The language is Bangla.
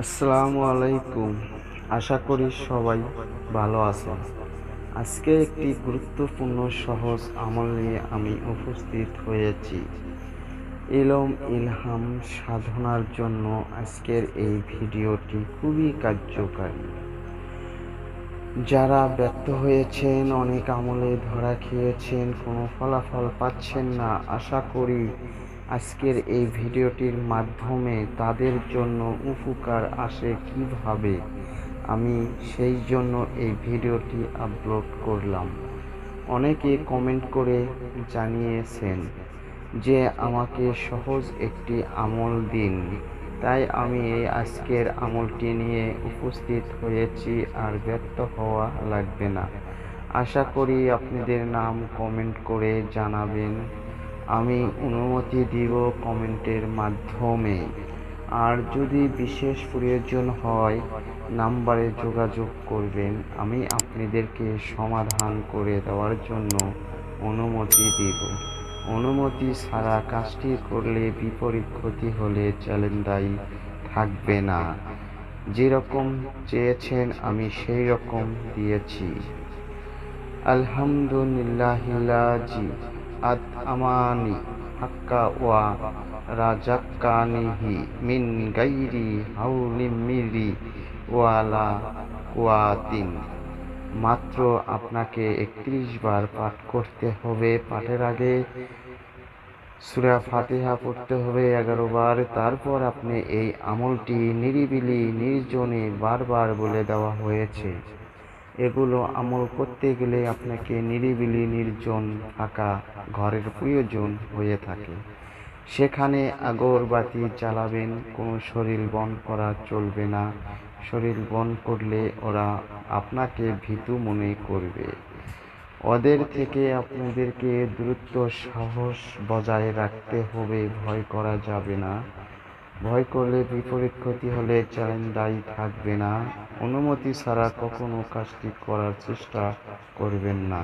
আসসালামু আলাইকুম। আশা করি সবাই ভালো আছেন। আজকে একটি গুরুত্বপূর্ণ সহজ আমল নিয়ে আমি উপস্থিত হয়েছি। ইলম, ইলহাম সাধনার জন্য আজকের এই ভিডিওটি খুবই কার্যকারী। যারা ব্যর্থ হয়েছেন, অনেক আমলে ধরা খেয়েছেন, কোনো ফলাফল পাচ্ছেন না, আশা করি আজকের এই ভিডিওটির মাধ্যমে তাদের জন্য উপকার আসে কীভাবে? আমি সেই জন্য এই ভিডিওটি আপলোড করলাম। অনেকে কমেন্ট করে জানিয়েছেন যে আমাকে সহজ একটি আমল দিন। তাই আমি এই আজকের আমলটি নিয়ে উপস্থিত হয়েছি আর ব্যর্থ হওয়া লাগবে না। আশা করি আপনাদের নাম কমেন্ট করে জানাবেন। আমি অনুমতি দিব কমেন্টের মাধ্যমে। আর যদি বিশেষ প্রয়োজন হয়, নাম্বারে যোগাযোগ করবেন। আমি আপনাদেরকে সমাধান করে দেওয়ার জন্য অনুমতি দিব। অনুমতি ছাড়া কাজটি করলে বিপরীত ক্ষতি হলে চ্যালেঞ্জ দায়ী থাকবে না। যেরকম চেয়েছেন, আমি সেই রকম দিয়েছি। আলহামদুলিল্লাহিলাজি। আদ আমানি হাক্কা ওয়া রাজাক্কানিহি মিন গাইরি হাউলি মিরি ওয়ালা কুয়াতিন। মাত্র আপনাকে একত্রিশ বার পাঠ করতে হবে পাঠের আগে। সুরা ফাতিহা পড়তে হবে এগারো বার। তারপর আপনি এই আমলটি নিরিবিলি, নির্জনে বারবার বলে দেওয়া হয়েছে। এগুলো আমল করতে গেলে আপনাকে নিরিবিলি, নির্জন, ফাঁকা ঘরের প্রয়োজন হয়ে থাকে। সেখানে আগরবাতি জ্বালাবেন, কোনো শরীর বন করা চলবে না। শরীর বন করলে ওরা আপনাকে ভীতু মনে করবে। ওদের থেকে আপনাদেরকে দ্রুত সাহস বজায় রাখতে হবে, ভয় করা যাবে না। ভয় করলে বিপরীত ক্ষতি হলে চ্যালেঞ্জ দায়ী থাকবে না। অনুমতি ছাড়া কখনো কাজটি করার চেষ্টা করবেন না।